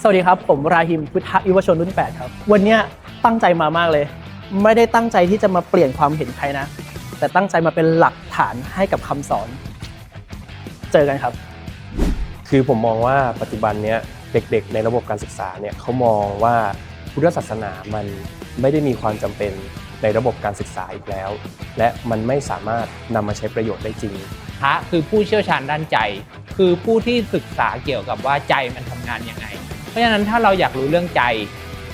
สวัสดีครับ ผมราฮิมพุทธยุวชนรุ่น 8 ครับ วันเนี้ยตั้งใจมามากเลย ไม่ได้ตั้งใจที่จะมาเปลี่ยนความเห็นใครนะ แต่ตั้งใจมาเป็นหลักฐานให้กับคำสอน เจอกันครับ คือผมมองว่าปัจจุบันเนี้ยเด็กๆ ในระบบการศึกษาเนี่ยเขามองว่าพุทธศาสนามันไม่ได้มีความจำเป็นในระบบการศึกษาอีกแล้ว และมันไม่สามารถนำมาใช้ประโยชน์ได้จริง พระคือผู้เชี่ยวชาญด้านใจ คือผู้ที่ศึกษาเกี่ยวกับว่าใจมันทำงานยังไง เพราะฉะนั้นถ้าเราอยากรู้เรื่องใจ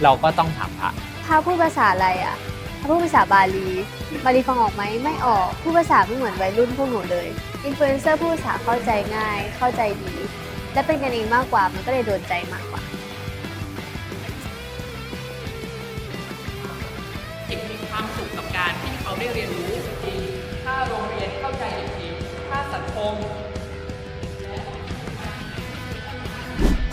เราก็ต้องถามพระถ้าพูดภาษาอะไรอะถ้าพูดภาษาบาลี บาลีฟังออกไหมไม่ออกพูดภาษาไม่เหมือนวัยรุ่นพวกหนูเลยอินฟลูเอนเซอร์พูดภาษาเข้าใจง่าย เข้าใจดี และเป็นกันเองมากกว่ามันก็เลยโดนใจมากกว่าเด็กมีความสุขกับการที่เขาได้เรียนรู้จริงถ้าโรงเรียน สังคม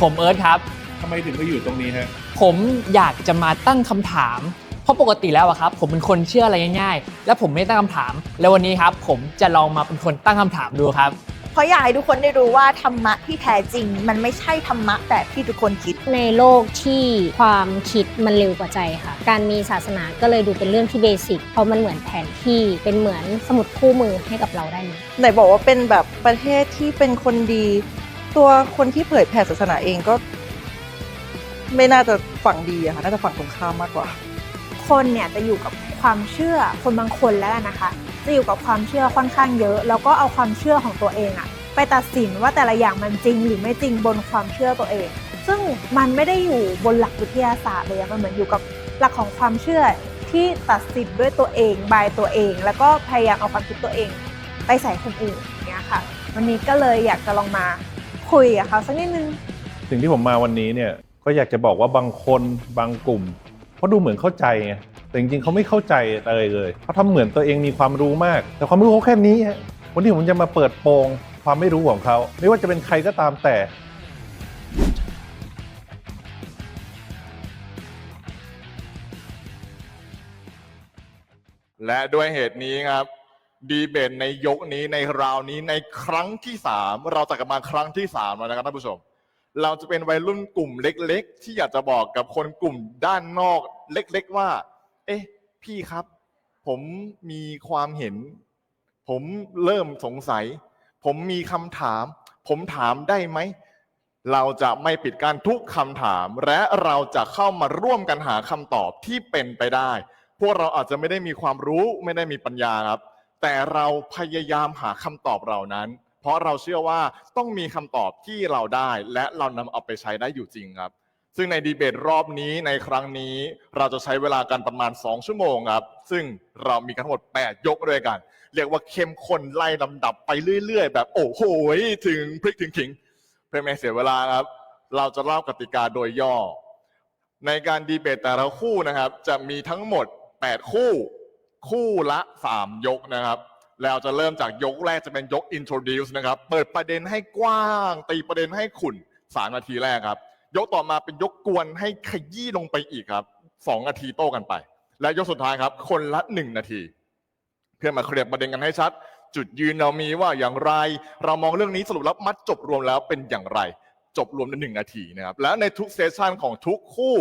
ผมเอิร์ธครับ ทำไมถึงมาอยู่ตรงนี้ฮะ ผมอยากจะมาตั้งคำถาม เพราะปกติแล้วอะครับ ผมเป็นคนเชื่ออะไรง่ายๆ และผมไม่ตั้งคำถาม แล้ววันนี้ครับ ผมจะลองมาเป็นคนตั้งคำถามดูครับเพ ราะอยากให้ทุกคนได้รู้ว่าธรรมะที่แท้จริง มันไม่ใช่ธรรมะแบบที่ทุกคนคิด ในโลกที่ความคิดมันเร็วกว่าใจค่ะ การมีศาสนาก็เลยดูเป็นเรื่องที่เบสิกเพราะมันเหมือนแผนที่เป็นเหมือนสมุดคู่มือให้กับเราได้เลยไหนบอกว่าเป็นแบบประเทศที่เป็นคนดี ตัวคนที่เผยแผ่ศาสนาเองก็ ไม่น่าจะฝั่งดีอะค่ะน่าจะฝั่งตรงข้ามมากกว่า คนเนี่ยจะอยู่กับความเชื่อคนบางคนแล้วกันนะคะ จะอยู่กับความเชื่อค่อนข้างเยอะ แล้วก็เอาความเชื่อของตัวเองอะไปตัดสินว่าแต่ละอย่างมันจริงหรือไม่จริงบนความเชื่อตัวเอง ซึ่งมันไม่ได้อยู่บนหลักวิทยาศาสตร์เลยมันเหมือนอยู่กับหลักของความเชื่อที่ตัดสินด้วยตัวเองบายตัวเอง แล้วก็พยายามเอาความคิดตัวเอง ไปใส่คนอื่นอย่างเงี้ยค่ะ วันนี้ก็เลยอยากจะลองมาคุยกับเขาสักนิดนึงสิ่งที่ผมมาวันนี้เนี่ยก็อยากจะบอกว่าบางคนบางกลุ่มเขาดูเหมือนเข้าใจไง แต่จริงๆเขาไม่เข้าใจเลยเลยเขาทำเหมือนตัวเองมีความรู้มาก แต่ความรู้เขาแค่นี้ฮะวันนี้ผมจะมาเปิดโปงความไม่รู้ของเขาไม่ว่าจะเป็นใครก็ตามแต่และด้วยเหตุนี้ครับ ดีเบตในยกนี้ในราวนี้ในครั้งที่สามเราจะกลับมาครั้งที่สามแล้วนะครับท่านผู้ชม เราจะเป็นวัยรุ่นกลุ่มเล็ก ๆ ที่อยากจะบอกกับคนกลุ่มด้านนอกเล็ก ๆ ว่า เอ๊ะ พี่ครับ ผมมีความเห็น ผมเริ่มสงสัย ผมมีคำถาม ผมถามได้ไหม เราจะไม่ปิดการทุกคำถาม และเราจะเข้ามาร่วมกันหาคำตอบที่เป็นไปได้ พวกเราอาจจะไม่ได้มีความรู้ไม่ได้มีปัญญาครับ แต่เราพยายามหาคำตอบเหล่านั้น เพราะเราเชื่อว่าต้องมีคำตอบที่เราได้ และเรานำเอาไปใช้ได้อยู่จริงครับ ซึ่งในดีเบตรอบนี้ในครั้งนี้เราจะใช้เวลากันประมาณ 2 ชั่วโมงครับ ซึ่งเรามีกันทั้งหมด 8 ยกด้วยกัน เรียกว่าเข้มข้นไล่ลำดับไปเรื่อย ๆ แบบโอ้โหถึงพริกถึงขิง เพื่อไม่เสียเวลาครับ เราจะเล่ากติกาโดยย่อ ในการดีเบตแต่ละคู่นะครับ จะมีทั้งหมด 8 คู่ คู่ละ 3 ยกนะครับแล้วจะเริ่มจากยกแรกจะเป็นยก introduce นะครับ เปิดประเด็นให้กว้าง ตีประเด็นให้ขุ่น 3 นาทีแรกครับ ยกต่อมาเป็นยกกวนให้ขยี้ลงไปอีกครับ2นาทีโต้กันไป และยกสุดท้ายครับ คนละ1นาที เพื่อมาเคลียร์ประเด็นกันให้ชัด จุดยืนเรามีว่าอย่างไร เรามองเรื่องนี้สรุปแล้วมัดจบรวมแล้วเป็นอย่างไร จบรวมในหนึ่งนาทีนะครับและในทุกเซสชันของทุกคู่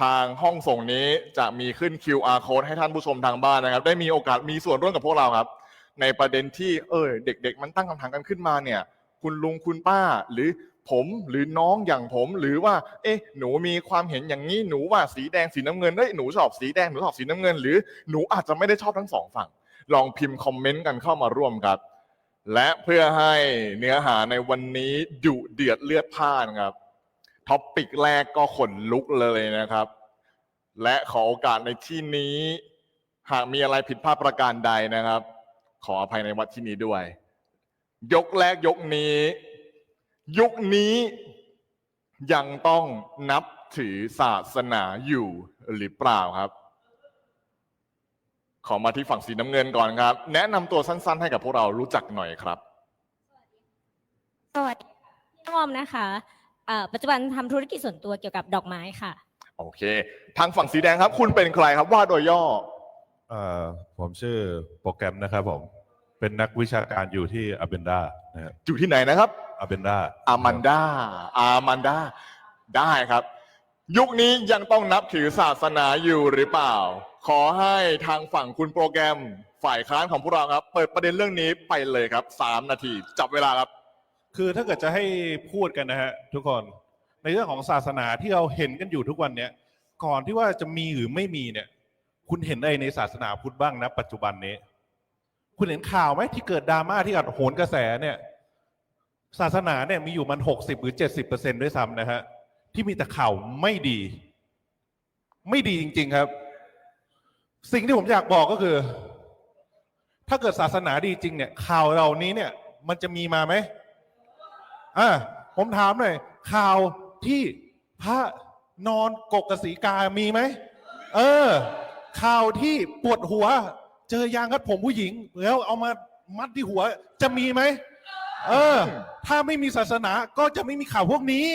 ทางห้องส่งนี้จะมีขึ้น QR code ให้ท่านผู้ชมทางบ้านนะครับ ได้มีโอกาสมีส่วนร่วมกับพวกเราครับ ในประเด็นที่เออเด็ก ๆ มันตั้งคำถามกันขึ้นมาเนี่ย คุณลุงคุณป้าหรือ ผมหรือน้องอย่างผม หรือว่า เอ๊ะ หนูมีความเห็นอย่างนี้หนูว่าสีแดงสีน้ำเงินเอ้ยหนูชอบสีแดงหนูชอบสีน้ำเงิน หรือหนูอาจจะไม่ได้ชอบทั้งสองฝั่ง ลองพิมพ์คอมเมนต์กันเข้ามาร่วมครับ และเพื่อให้เนื้อหาในวันนี้ดุเดือดเลือดพ่านครับท็อปปิกแรกก็ขนลุกเลยนะครับ และขอโอกาสในที่นี้ หากมีอะไรผิดพลาดประการใดนะครับ ขออภัยในวัดที่นี้ด้วย ยกแรกยกนี้ ยุคนี้ยังต้องนับถือศาสนาอยู่หรือเปล่าครับ ขอมาที่ฝั่งสีน้ำเงินก่อนครับ แนะนำตัวสั้นๆ ให้กับพวกเรารู้จักหน่อยครับ สวัสดีค่ะพี่น้องออมนะคะเอ่อปัจจุบันทำธุรกิจส่วนตัวเกี่ยวกับดอกไม้ค่ะ โอเค ทางฝั่งสีแดงครับ คุณเป็นใครครับว่าโดยย่อ เอ่อผมชื่อโปรแกรมนะครับผม เป็นนักวิชาการอยู่ที่อเบนดานะครับอยู่ที่ไหนนะครับ อาเบนดาอามันดาอามันดาได้ครับ ยุคนี้ยังต้องนับถือศาสนาอยู่หรือเปล่า ขอให้ทางฝั่งคุณโปรแกรมฝ่ายค้านของพวกเราครับ เปิดประเด็นเรื่องนี้ไปเลยครับสามนาที จับเวลาครับ คือถ้าเกิดจะให้พูดกันนะฮะทุกคนในเรื่องของศาสนาที่เราเห็นกันอยู่ทุกวันเนี้ยก่อนที่ว่าจะมีหรือไม่มีเนี่ย คุณเห็นอะไรในศาสนาพุทธบ้างนะปัจจุบันนี้ คุณเห็นข่าวไหมที่เกิดดราม่าที่อัดโหนกระแสเนี่ย ศาสนาเนี่ยมีอยู่มันหกสิบหรือเจ็ดสิบเปอร์เซ็นด้วยซ้ำนะฮะที่มีแต่ข่าวไม่ดี ไม่ดีจริง ๆครับ สิ่งที่ผมอยากบอกก็คือ ถ้าเกิดศาสนาดีจริงเนี่ย ข่าวเหล่านี้เนี่ย มันจะมีมาไหมอ่าผมถามหน่อยข่าวที่พระนอนกกกสีกามีไหมเออ ข่าวที่ปวดหัว เจอยางรัดผมผู้หญิง แล้วเอามามัดที่หัวจะมีไหม เออ ถ้าไม่มีศาสนาก็จะไม่มีข่าวพวกนี้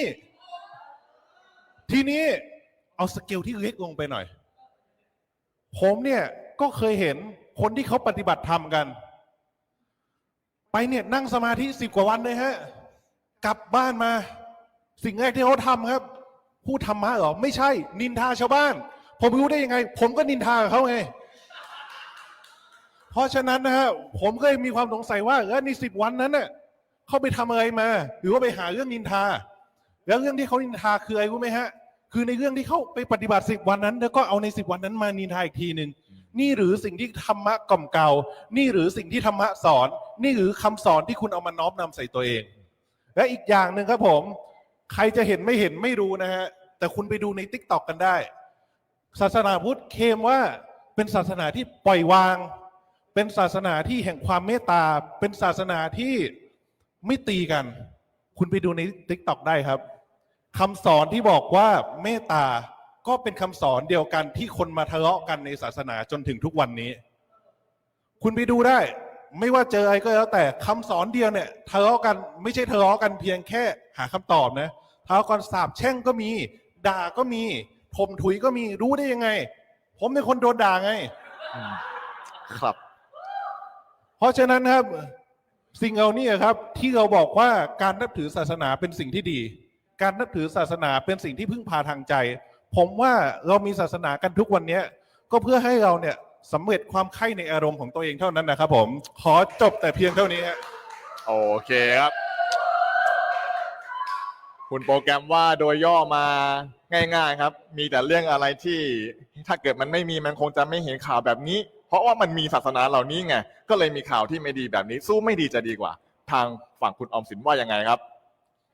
ทีนี้เอาสเกลที่เล็กลงไปหน่อย ผมเนี่ยก็เคยเห็นคนที่เขาปฏิบัติธรรมกัน ไปเนี่ยนั่งสมาธิสิบกว่าวันเลยฮะ กลับบ้านมา สิ่งแรกที่เขาทำครับพูดธรรมะเหรอ ไม่ใช่ นินทาชาวบ้าน ผมรู้ได้ยังไง ผมก็นินทาเขาไงเพราะฉะนั้นนะฮะผมก็เลยมีความสงสัยว่าเออในสิบวันนั้นน่ะ เขาไปทำอะไรมา หรือว่าไปหาเรื่องนินทา แล้วเรื่องที่เขานินทาคืออะไรรู้ไหมฮะ คือในเรื่องที่เขาไปปฏิบัติสิบวันนั้น แล้วก็เอาในสิบวันนั้นมานินทาอีกทีหนึ่งนี่หรือสิ่งที่ธรรมะกล่อมเกลานี่หรือสิ่งที่ธรรมะสอน นี่หรือคำสอนที่คุณเอามาน้อมนำใส่ตัวเอง และอีกอย่างหนึ่งครับผม ใครจะเห็นไม่เห็นไม่รู้นะฮะ แต่คุณไปดูในทิกตอกกันได้ ศาสนาพุทธเคลมว่าเป็นศาสนาที่ปล่อยวาง เป็นศาสนาที่แห่งความเมตตา เป็นศาสนาที่ ไม่ตีกัน คุณไปดูในทิกตอกได้ครับคำสอนที่บอกว่าเมตตาก็เป็นคำสอนเดียวกันที่คนมาทะเลาะกันในศาสนาจนถึงทุกวันนี้ คุณไปดูได้ ไม่ว่าเจออะไรก็แล้วแต่คำสอนเดียวเนี่ยทะเลาะกันไม่ใช่ทะเลาะกันเพียงแค่หาคำตอบนะทะเลาะกันสาบแช่งก็มี ด่าก็มีถมถุยก็มีรู้ได้ยังไง ผมเป็นคนโดนด่าไง ครับ เพราะฉะนั้นครับ สิ่งเหล่านี้ครับที่เราบอกว่าการนับถือศาสนาเป็นสิ่งที่ดี การนับถือศาสนาเป็นสิ่งที่พึ่งพาทางใจ ผมว่าเรามีศาสนากันทุกวันนี้ก็เพื่อให้เราเนี่ยสำเร็จความใคร่ในอารมณ์ของตัวเองเท่านั้นนะครับ ผมขอจบแต่เพียงเท่านี้ฮะโอเคครับ คุณโปรแกรมว่าโดยย่อมาง่าย ๆ ครับ มีแต่เรื่องอะไรที่ถ้าเกิดมันไม่มีมันคงจะไม่เห็นข่าวแบบนี้ เพราะว่ามันมีศาสนาเหล่านี้ไงก็เลยมีข่าวที่ไม่ดีแบบนี้ สู้ไม่ดีจะดีกว่า ทางฝั่งคุณออมสินว่ายังไงครับ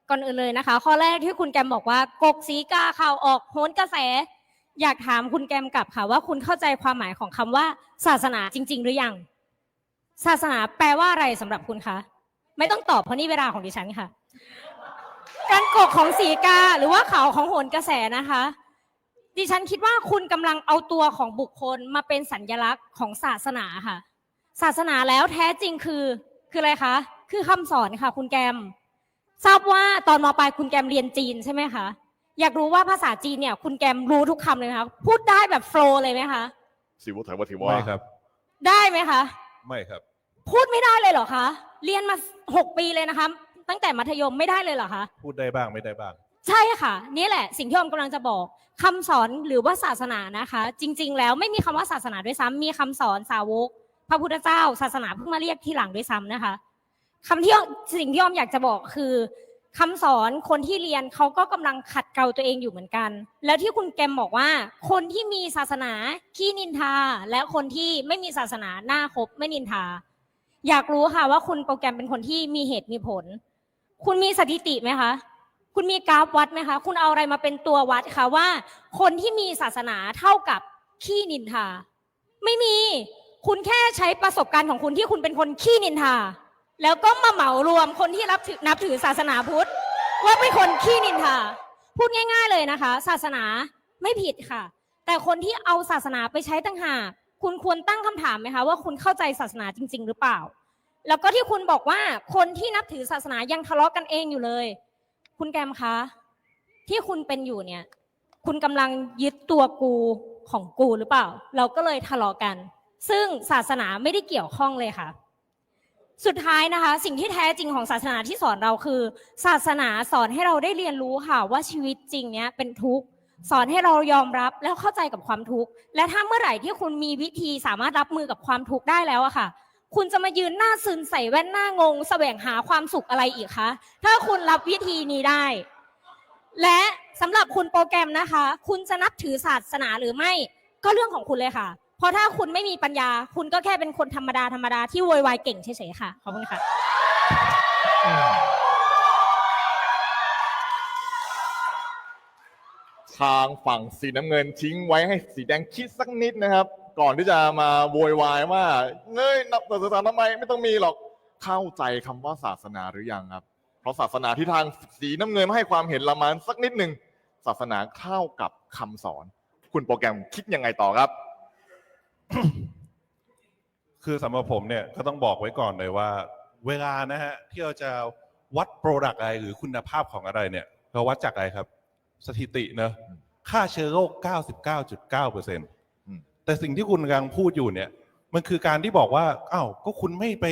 ก่อนอื่นเลยนะคะ ข้อแรกที่คุณแกมบอกว่ากกสีกาข่าวออกโหนกระแส อยากถามคุณแกมกลับค่ะว่าคุณเข้าใจความหมายของคำว่า ศาสนาจริง ๆ หรือยัง ศาสนาแปลว่าอะไรสำหรับคุณคะไม่ต้องตอบเพราะนี่เวลาของดิฉันค่ะ การกกของสีกาหรือว่าข่าวของโหนกระแสนะคะ ดิฉันคิดว่าคุณกำลังเอาตัวของบุคคลมาเป็นสัญลักษณ์ของศาสนาค่ะ ศาสนาแล้วแท้จริงคือคืออะไรคะคือคำสอนค่ะ คุณแกม ทราบว่าตอนมปลายคุณแกมเรียนจีนใช่ไหมคะอยากรู้ว่าภาษาจีนเนี่ย คุณแกมรู้ทุกคำเลยไหมคะพูดได้แบบโฟล์เลยไหมคะสิวเถอะว่าถือว่าไม่ครับ ได้ไหมคะ ไม่ครับ พูดไม่ได้เลยเหรอคะ เรียนมาหกปีเลยนะคะ ตั้งแต่มัธยมไม่ได้เลยเหรอคะ พูดได้บ้างไม่ได้บ้าง ใช่ค่ะ นี่แหละ สิ่งที่อมกำลังจะบอกคำสอนหรือว่าศาสนานะคะ จริง ๆ แล้วไม่มีคำว่าศาสนาด้วยซ้ำมีคำสอนสาวก พระพุทธเจ้า ศาสนาเพิ่งมาเรียกทีหลังด้วยซ้ำนะคะคำที่สิ่งที่ออมอยากจะบอกคือคำสอนคนที่เรียนเขาก็กำลังขัดเกลาตัวเองอยู่เหมือนกัน แล้วที่คุณแกมบอกว่า คนที่มีศาสนาขี้นินทา และคนที่ไม่มีศาสนาหน้าคบไม่นินทา อยากรู้ค่ะว่าคุณโปรแกรมเป็นคนที่มีเหตุมีผล คุณมีสถิติไหมคะ คุณมีกราฟวัดไหมคะ คุณเอาอะไรมาเป็นตัววัดคะว่า คนที่มีศาสนาเท่ากับขี้นินทา ไม่มี คุณแค่ใช้ประสบการณ์ของคุณที่คุณเป็นคนขี้นินทา แล้วก็มาเหมารวมคนที่รับนับถือศาสนาพุทธว่าเป็นคนขี้นินทา พูดง่าย ๆเลยนะคะ ศาสนาไม่ผิดค่ะ แต่คนที่เอาศาสนาไปใช้ต่างหากคุณควรตั้งคำถามไหมคะว่าคุณเข้าใจศาสนาจริง ๆ หรือเปล่า แล้วก็ที่คุณบอกว่าคนที่นับถือศาสนายังทะเลาะกันเองอยู่เลย คุณแกมคะ ที่คุณเป็นอยู่เนี่ย คุณกำลังยึดตัวกูของกูหรือเปล่า เราก็เลยทะเลาะกัน ซึ่งศาสนาไม่ได้เกี่ยวข้องเลยค่ะ สุดท้ายนะคะ สิ่งที่แท้จริงของศาสนาที่สอนเราคือ ศาสนาสอนให้เราได้เรียนรู้ค่ะ ว่าชีวิตจริงเนี้ยเป็นทุกข์สอนให้เรายอมรับแล้วเข้าใจกับความทุกข์และถ้าเมื่อไหร่ที่คุณมีวิธีสามารถรับมือกับความทุกข์ได้แล้วอะค่ะ คุณจะมายืนหน้าซึนใส่แว่นหน้างง แสวงหาความสุขอะไรอีกคะ ถ้าคุณรับวิธีนี้ได้ และสำหรับคุณโปรแกรมนะคะ คุณจะนับถือศาสนาหรือไม่ ก็เรื่องของคุณเลยค่ะ เพราะถ้าคุณไม่มีปัญญา คุณก็แค่เป็นคนธรรมดาธรรมดาที่โวยวายเก่งเฉยๆค่ะ ขอบคุณค่ะ ทางฝั่งสีน้ำเงินทิ้งไว้ให้สีแดงคิดสักนิดนะครับ ก่อนที่จะมาโวยวายว่าเงยนับศาสนาทำไมไม่ต้องมีหรอกเข้าใจคำว่าศาสนาหรือยังครับ เพราะศาสนาที่ทางสีน้ำเงินให้ความเห็นละมันสักนิดหนึ่งศาสนาเข้ากับคำสอน คุณโปรแกรมคิดยังไงต่อครับ คือสำหรับผมเนี่ยก็ต้องบอกไว้ก่อนเลยว่า เวลานะฮะที่เราจะวัดโปรดักต์อะไรหรือคุณภาพของอะไรเนี่ยเราวัดจากอะไรครับ สถิติเนอะค่าเชื้อโรค 99.9เปอร์เซ็นต์อืม แต่สิ่งที่คุณกำลังพูดอยู่เนี่ย มันคือการที่บอกว่าอ้าวก็คุณไม่ไป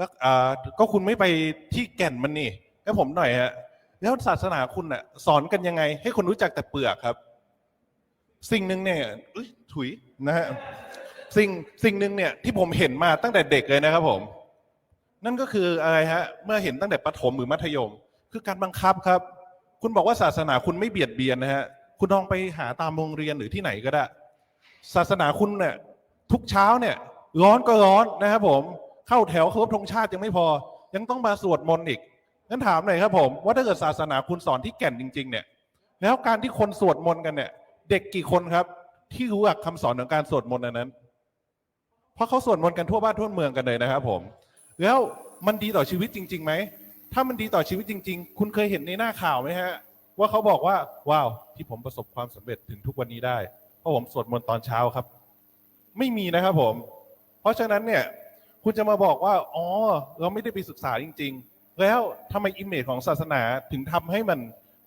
รักอ่าก็คุณไม่ไปที่แก่นมันนี่แล้ผมหน่อยฮะแล้วศาสนาคุณน่ะสอนกันยังไง ให้คนรู้จักแต่เปลือกครับ สิ่งหนึ่งเนี่ยอุ๊ยถุยนะฮะสิ่งสิ่งหนึ่งเนี่ยที่ผมเห็นมาตั้งแต่เด็กเลยนะครับ ผม นั่นก็คืออะไรฮะ เมื่อเห็นตั้งแต่ประถมหรือมัธยม คือการบังคับครับ คุณบอกว่าศาสนาคุณไม่เบียดเบียนนะฮะ คุณลองไปหาตามโรงเรียนหรือที่ไหนก็ได้ ศาสนาคุณเนี่ยทุกเช้าเนี่ยร้อนก็ร้อนนะครับผมเข้าแถวเคารพธงชาติยังไม่พอ ยังต้องมาสวดมนต์อีกงั้นถามหน่อยครับผมว่าถ้าเกิดศาสนาคุณสอนที่แก่นจริง ๆ เนี่ย แล้วการที่คนสวดมนต์กันเนี่ย เด็กกี่คนครับ ที่รู้หลักคำสอนของการสวดมนต์นั้น เพราะเขาสวดมนต์กันทั่วบ้านทั่วเมืองกันเลยนะครับผม แล้วมันดีต่อชีวิตจริงๆไหมถ้ามันดีต่อชีวิตจริง ๆ คุณเคยเห็นในหน้าข่าวไหมฮะ ว่าเขาบอกว่าว้าวที่ผมประสบความสำเร็จถึงทุกวันนี้ได้ ราะผมสวดมนต์ตอนเช้าครับ ไม่มีนะครับผม เพราะฉะนั้นเนี่ย คุณจะมาบอกว่า อ๋อ เราไม่ได้ไปศึกษาจริง ๆ แล้วทำไมอิมเมจของศาสนาถึงทำให้มัน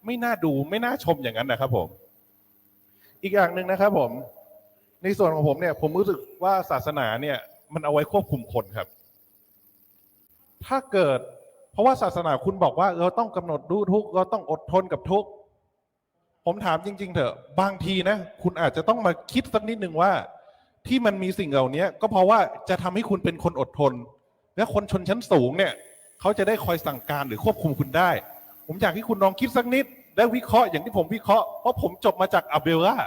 ไม่น่าดูไม่น่าชมอย่างนั้นนะครับผม อีกอย่างหนึ่งนะครับผม ในส่วนของผมเนี่ย ผมรู้สึกว่าศาสนาเนี่ย มันเอาไว้ควบคุมคนครับ ถ้าเกิด เพราะว่าศาสนาคุณบอกว่าเราต้องกำหนดรู้ทุกเราต้องอดทนกับทุก ผมถามจริง ๆ เถอะ บางทีนะ คุณอาจจะต้องมาคิดสักนิดหนึ่งว่า ที่มันมีสิ่งเหล่านี้ก็เพราะว่าจะทำให้คุณเป็นคนอดทน และคนชนชั้นสูงเนี่ย เขาจะได้คอยสั่งการหรือควบคุมคุณได้ ผมอยากให้คุณลองคิดสักนิด และวิเคราะห์อย่างที่ผมวิเคราะห์เพราะผมจบมาจากอับเบลล่า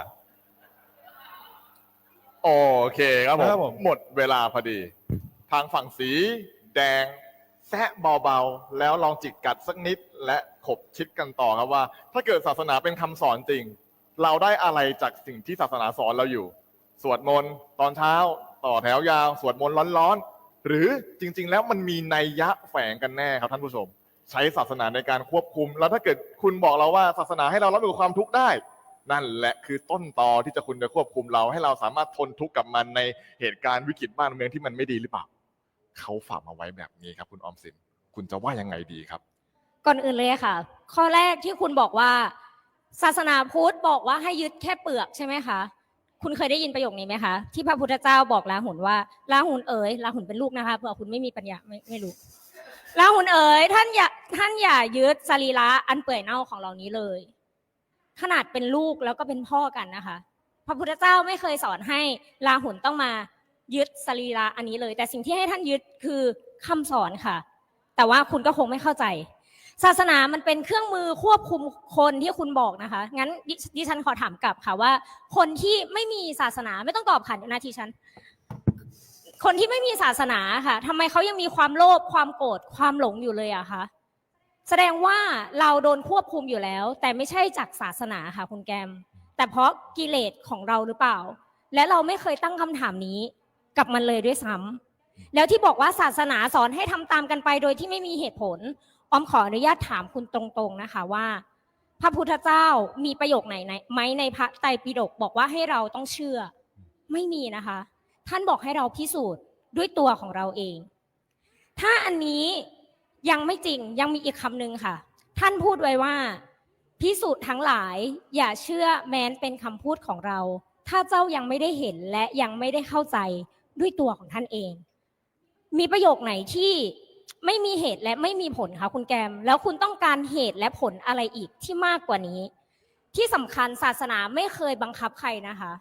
โอเคครับผครับผม ม หมดเวลาพอดี ทางฝั่งสี แดง แซะเบาๆ แล้วลองจิกกัดสักนิดและ ขบคิดกันต่อครับว่า ถ้าเกิดศาสนาเป็นคำสอนจริง เราได้อะไรจากสิ่งที่ศาสนาสอนเราอยู่ สวดมนต์ตอนเช้า ต่อแถวยาว สวดมนต์ร้อนๆ หรือจริง ๆ แล้วมันมีนัยยะแฝงกันแน่ครับท่านผู้ชม ใช้ศาสนาในการควบคุม แล้วถ้าเกิดคุณบอกเราว่าศาสนาให้เรารับมือกับความทุกข์ได้นั่นแหละคือต้นตอที่จะคุณจะควบคุมเรา ให้เราสามารถทนทุกข์กับมันในเหตุการณ์วิกฤตบ้านเมืองที่มันไม่ดีหรือเปล่า เขาฝากมาไว้แบบนี้ครับ คุณออมสิน คุณจะว่ายังไงดีครับ ก่อนอื่นเลยค่ะ ข้อแรกที่คุณบอกว่า ศาสนาพุทธบอกว่าให้ยึดแค่เปลือกใช่ไหมคะคุณเคยได้ยินประโยคนี้ไหมคะที่พระพุทธเจ้าบอกลาหุนว่าลาหุนเอ๋ยลาหุนเป็นลูกนะคะเผื่อคุณไม่มีปัญญาไม่ไม่รู้ลาหุนเอ๋ยท่านอย่าท่านอย่ายึดสรีระอันเปื่อยเน่าของเรานี้เลย ขนาดเป็นลูกแล้วก็เป็นพ่อกันนะคะ พระพุทธเจ้าไม่เคยสอนให้ลาหุนต้องมายึดสรีระอันนี้เลย แต่สิ่งที่ให้ท่านยึดคือคำสอนค่ะ แต่ว่าคุณก็คงไม่เข้าใจ ศาสนามันเป็นเครื่องมือควบคุมคนที่คุณบอกนะคะ งั้นดิดิฉันขอถามกลับค่ะว่า คนที่ไม่มีศาสนาไม่ต้องตอบค่ะนาทีฉัน คนที่ไม่มีศาสนาค่ะทำไมเขายังมีความโลภความโกรธความหลงอยู่เลยอะคะแสดงว่าเราโดนควบคุมอยู่แล้ว แต่ไม่ใช่จากศาสนาค่ะ คุณแกม แต่เพราะกิเลสของเราหรือเปล่า และเราไม่เคยตั้งคำถามนี้กับมันเลยด้วยซ้ำแล้วที่บอกว่าศาสนาสอนให้ทำตามกันไปโดยที่ไม่มีเหตุผล ออมขออนุญาตถามคุณตรงๆนะคะว่า พระพุทธเจ้ามีประโยคไหนไหมในพระไตรปิฎกบอกว่าให้เราต้องเชื่อ ไม่มีนะคะ ท่านบอกให้เราพิสูจน์ด้วยตัวของเราเอง ถ้าอันนี้ยังไม่จริงยังมีอีกคำหนึ่งค่ะ ท่านพูดไว้ว่าพิสูจน์ทั้งหลาย อย่าเชื่อแม้นเป็นคำพูดของเรา ถ้าเจ้ายังไม่ได้เห็นและยังไม่ได้เข้าใจด้วยตัวของท่านเอง มีประโยคไหนที่ ไม่มีเหตุและไม่มีผลค่ะคุณแกม แล้วคุณต้องการเหตุและผลอะไรอีกที่มากกว่านี้ ที่สำคัญศาสนาไม่เคยบังคับใครนะคะ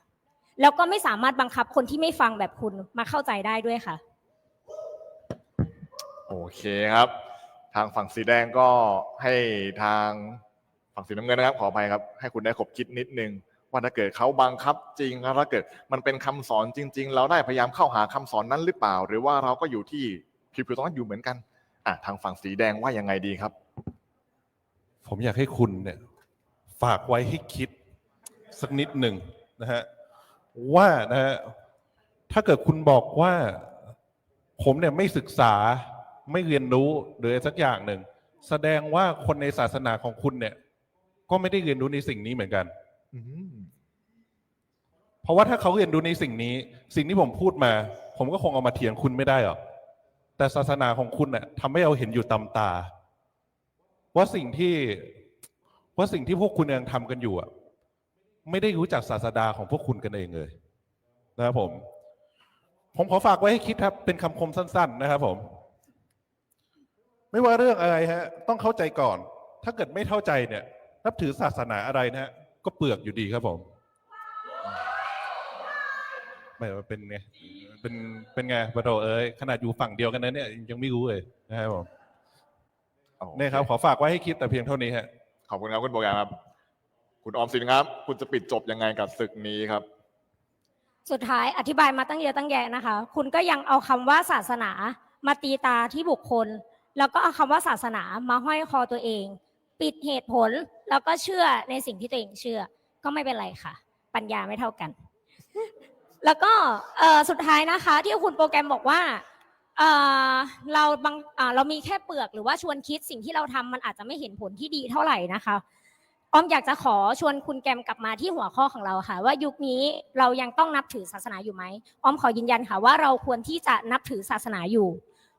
แล้วก็ไม่สามารถบังคับคนที่ไม่ฟังแบบคุณมาเข้าใจได้ด้วยค่ะ โอเคครับ ทางฝั่งสีแดงก็ให้ทางฝั่งสีน้ำเงินนะครับ ขออภัยครับ ให้คุณได้ขบคิดนิดนึงว่าถ้าเกิดเขาบังคับจริงแล้วถ้าเกิดมันเป็นคำสอนจริง ๆ เราได้พยายามเข้าหาคำสอนนั้นหรือเปล่า หรือว่าเราก็อยู่ที่ผิวๆตรงนั้นอยู่เหมือนกัน อะทางฝั่งสีแดงว่ายังไงดีครับ ผมอยากให้คุณเนี่ยฝากไว้ให้คิดสักนิดหนึ่งนะฮะว่านะฮะถ้าเกิดคุณบอกว่า ผมเนี่ยไม่ศึกษาไม่เรียนรู้หรืออะไรสักอย่างหนึ่งแสดงว่าคนในศาสนาของคุณเนี่ย ก็ไม่ได้เรียนรู้ในสิ่งนี้เหมือนกันอืมเพราะว่าถ้าเขาเรียนรู้ในสิ่งนี้ สิ่งที่ผมพูดมา ผมก็คงเอามาเถียงคุณไม่ได้หรอก แต่ศาสนาของคุณเนี่ยทำให้เราเห็นอยู่ตำตา ว่าสิ่งที่ว่าสิ่งที่พวกคุณยังทำกันอยู่อะไม่ได้รู้จักศาสดาของพวกคุณกันเองเลยนะครับผม ผมขอฝากไว้ให้คิดครับ เป็นคำคมสั้น ๆ นะครับผม ไม่ว่าเรื่องอะไรฮะ ต้องเข้าใจก่อน ถ้าเกิดไม่เข้าใจเนี่ย นับถือศาสนาอะไรนะฮะก็เปลือกอยู่ดีครับผม ไม่เป็นไง เป็นเป็นไงปะโถเอ้ยขนาดอยู่ฝั่งเดียวกันนะเนี่ยยังไม่รู้เลยนะครับผมโอเเนี่ยครับขอฝากไว้ให้คิดแต่เพียงเท่านี้ฮะขอบคุณครับคุณโบแกรมครับ คุณออมสินครับ คุณจะปิดจบยังไงกับศึกนี้ครับ สุดท้ายอธิบายมาตั้งเยอะตั้งแยะนะคะ คุณก็ยังเอาคำว่าศาสนามาตีตาที่บุคคล แล้วก็เอาคำว่าศาสนามาห้อยคอตัวเอง ปิดเหตุผลแล้วก็เชื่อในสิ่งที่ตัวเองเชื่อ ก็ไม่เป็นไรค่ะ ปัญญาไม่เท่ากัน แล้วก็สุดท้ายนะคะที่คุณโปรแกรมบอกว่าเราบางเรามีแค่เปลือกหรือว่าชวนคิดสิ่งที่เราทำมันอาจจะไม่เห็นผลที่ดีเท่าไหร่นะคะออมอยากจะขอชวนคุณแกมกลับมาที่หัวข้อของเราค่ะ ว่ายุคนี้เรายังต้องนับถือศาสนาอยู่ไหมออมขอยืนยันค่ะว่าเราควรที่จะนับถือศาสนาอยู่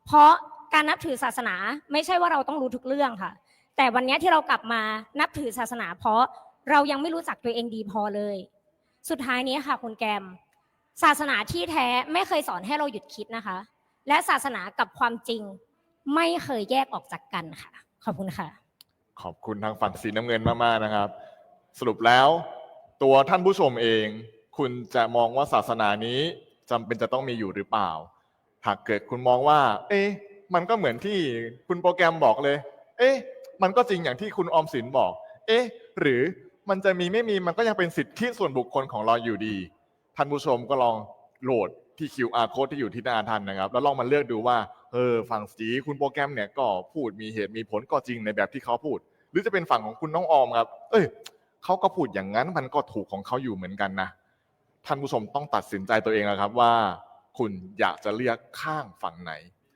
เพราะการนับถือศาสนาไม่ใช่ว่าเราต้องรู้ทุกเรื่องค่ะ แต่วันนี้ที่เรากลับมานับถือศาสนา เพราะเรายังไม่รู้จักตัวเองดีพอเลย สุดท้ายนี้ค่ะ คุณแกม ศาสนาที่แท้ไม่เคยสอนให้เราหยุดคิดนะคะ และศาสนากับความจริงไม่เคยแยกออกจากกันค่ะ ขอบคุณค่ะ ขอบคุณทางฝั่งสีน้ำเงินมากๆนะครับ สรุปแล้วตัวท่านผู้ชมเอง คุณจะมองว่าศาสนานี้จำเป็นจะต้องมีอยู่หรือเปล่า หากเกิดคุณมองว่า เอ๊ะมันก็เหมือนที่คุณโปรแกรมบอกเลย เอ๊ะมันก็จริงอย่างที่คุณออมสินบอก เอ๊ะ หรือมันจะมีไม่มีมันก็ยังเป็นสิทธิส่วนบุคคลของเราอยู่ดี ท่านผู้ชมก็ลองโหลดที่ QR code ที่อยู่ที่หน้าท่านนะครับ แล้วลองมาเลือกดูว่าเออฝั่งสีคุณโปรแกรมเนี่ยก็พูดมีเหตุมีผลก็จริงในแบบที่เขาพูด หรือจะเป็นฝั่งของคุณน้องออมครับ เอ้ยเขาก็พูดอย่างนั้นมันก็ถูกของเขาอยู่เหมือนกันนะท่านผู้ชมต้องตัดสินใจตัวเองแล้วครับว่า คุณอยากจะเลือกข้างฝั่งไหน